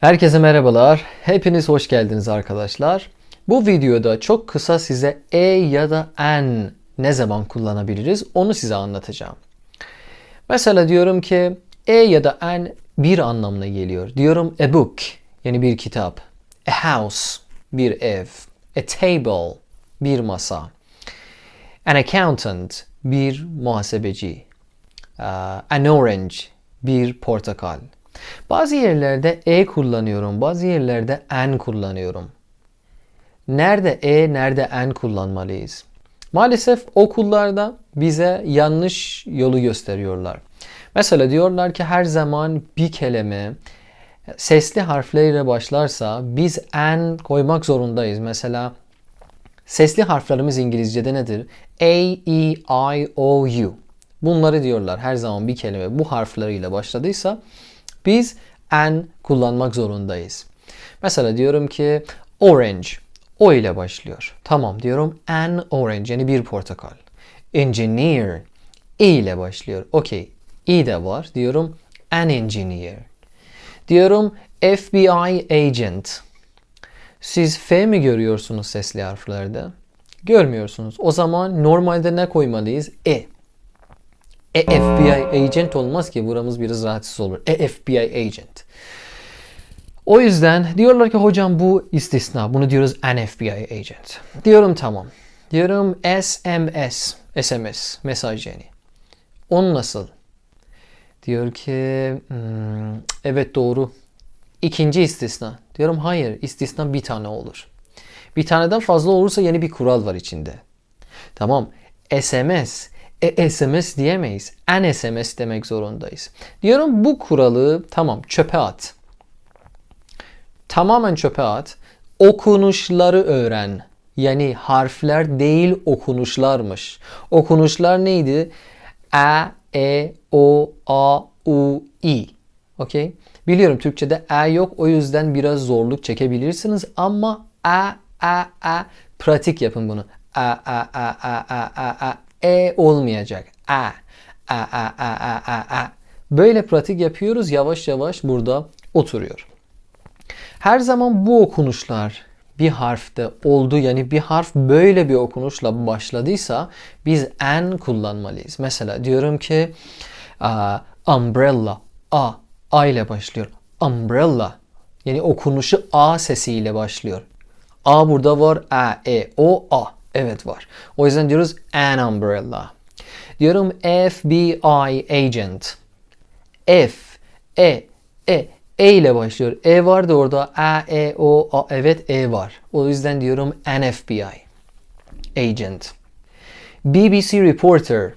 Herkese merhabalar. Hepiniz hoş geldiniz arkadaşlar. Bu videoda çok kısa size e ya da en ne zaman kullanabiliriz onu size anlatacağım. Mesela diyorum ki e ya da en bir anlamına geliyor. Diyorum a book yani bir kitap. A house bir ev. A table bir masa. An accountant bir muhasebeci. Uh, an orange bir portakal. Bazı yerlerde e kullanıyorum, bazı yerlerde en kullanıyorum. Nerede e, nerede en kullanmalıyız? Maalesef okullarda bize yanlış yolu gösteriyorlar. Mesela diyorlar ki her zaman bir kelime sesli harflerle başlarsa biz en koymak zorundayız. Mesela sesli harflerimiz İngilizce'de nedir? A, E, I, O, U. Bunları diyorlar her zaman bir kelime bu harfleriyle başladıysa biz en kullanmak zorundayız. Mesela diyorum ki orange. O ile başlıyor. Tamam diyorum an orange yani bir portakal. Engineer. E ile başlıyor. Okey. E de var. Diyorum an engineer. Diyorum FBI agent. Siz F mi görüyorsunuz sesli harflerde? Görmüyorsunuz. O zaman normalde ne koymalıyız? E. E FBI agent olmaz ki buramız biraz rahatsız olur. E FBI agent. O yüzden diyorlar ki hocam bu istisna. Bunu diyoruz an FBI agent. Diyorum tamam. Diyorum SMS. SMS. Mesaj yani. On nasıl? Diyor ki hmm, evet doğru. İkinci istisna. Diyorum hayır istisna bir tane olur. Bir taneden fazla olursa yeni bir kural var içinde. Tamam. SMS e, SMS diyemeyiz. En SMS demek zorundayız. Diyorum bu kuralı tamam çöpe at. Tamamen çöpe at. Okunuşları öğren. Yani harfler değil okunuşlarmış. Okunuşlar neydi? A, E, O, A, U, I. Okey? Biliyorum Türkçe'de E yok o yüzden biraz zorluk çekebilirsiniz ama A, A, A pratik yapın bunu. A, A, A, A, A, A, A e olmayacak. A. A, a, a, a, a, a. Böyle pratik yapıyoruz. Yavaş yavaş burada oturuyor. Her zaman bu okunuşlar bir harfte oldu yani bir harf böyle bir okunuşla başladıysa biz en kullanmalıyız. Mesela diyorum ki uh, umbrella a a ile başlıyor. Umbrella yani okunuşu a sesiyle başlıyor. A burada var. A, E, O, A. Evet var. O yüzden diyoruz an umbrella. Diyorum FBI agent. F, E, E, E ile başlıyor. E vardı orada. A, E, O, A. Evet E var. O yüzden diyorum an FBI agent. BBC reporter.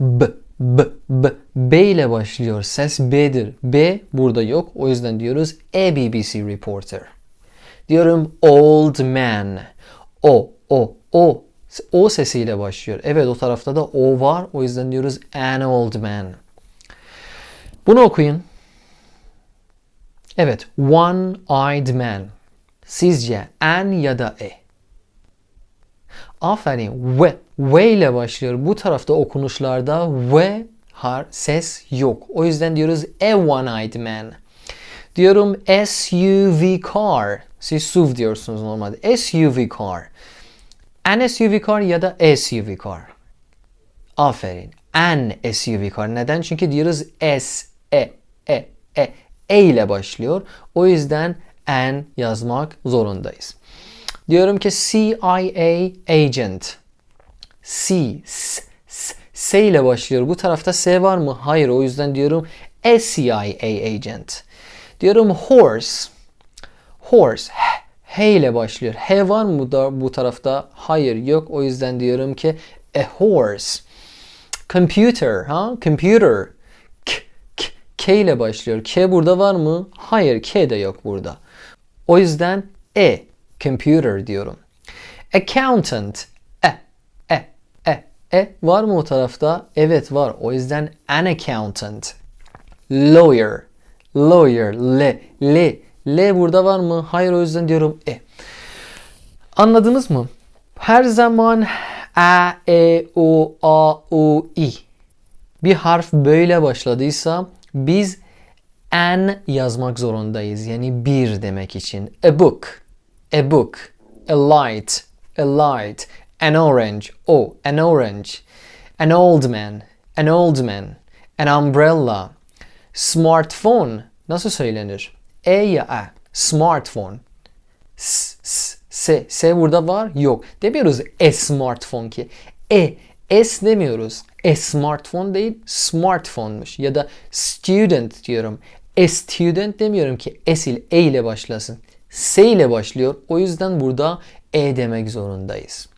B, B, B. B ile başlıyor. Ses B'dir. B burada yok. O yüzden diyoruz a BBC reporter. Diyorum old man. O, o, o. O sesiyle başlıyor. Evet o tarafta da o var. O yüzden diyoruz an old man. Bunu okuyun. Evet. One-eyed man. Sizce an ya da e? Aferin. V. V ile başlıyor. Bu tarafta okunuşlarda V har ses yok. O yüzden diyoruz a one-eyed man. Diyorum SUV car. Siz SUV diyorsunuz normalde. SUV car. An SUV car ya da SUV car. Aferin. An SUV car. Neden? Çünkü diyoruz S, E, E, E. E ile başlıyor. O yüzden an yazmak zorundayız. Diyorum ki CIA agent. C, S, S, S ile başlıyor. Bu tarafta S var mı? Hayır. O yüzden diyorum SCIA agent. Diyorum horse. Horse. H, ile başlıyor. H var mı bu tarafta? Hayır yok. O yüzden diyorum ki a horse. Computer. Ha? Computer. K, K, K ile başlıyor. K burada var mı? Hayır. K de yok burada. O yüzden E. Computer diyorum. Accountant. E. E. E. E. Var mı o tarafta? Evet var. O yüzden an accountant. Lawyer. Lawyer. L. L. L burada var mı? Hayır o yüzden diyorum E. Anladınız mı? Her zaman A, E, O, A, U, I. Bir harf böyle başladıysa biz an yazmak zorundayız. Yani bir demek için. A book, a book, a light, a light, an orange, oh, an orange, an old man, an old man, an umbrella, smartphone nasıl söylenir? E ya A, smartphone. S, s, S, S burada var yok. Demiyoruz e smartphone ki. E, S demiyoruz. E smartphone değil smartphone'muş. Ya da student diyorum. A student demiyorum ki S ile E ile başlasın. S ile başlıyor. O yüzden burada E demek zorundayız.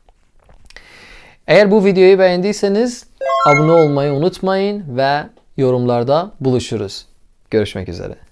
Eğer bu videoyu beğendiyseniz abone olmayı unutmayın ve yorumlarda buluşuruz. Görüşmek üzere.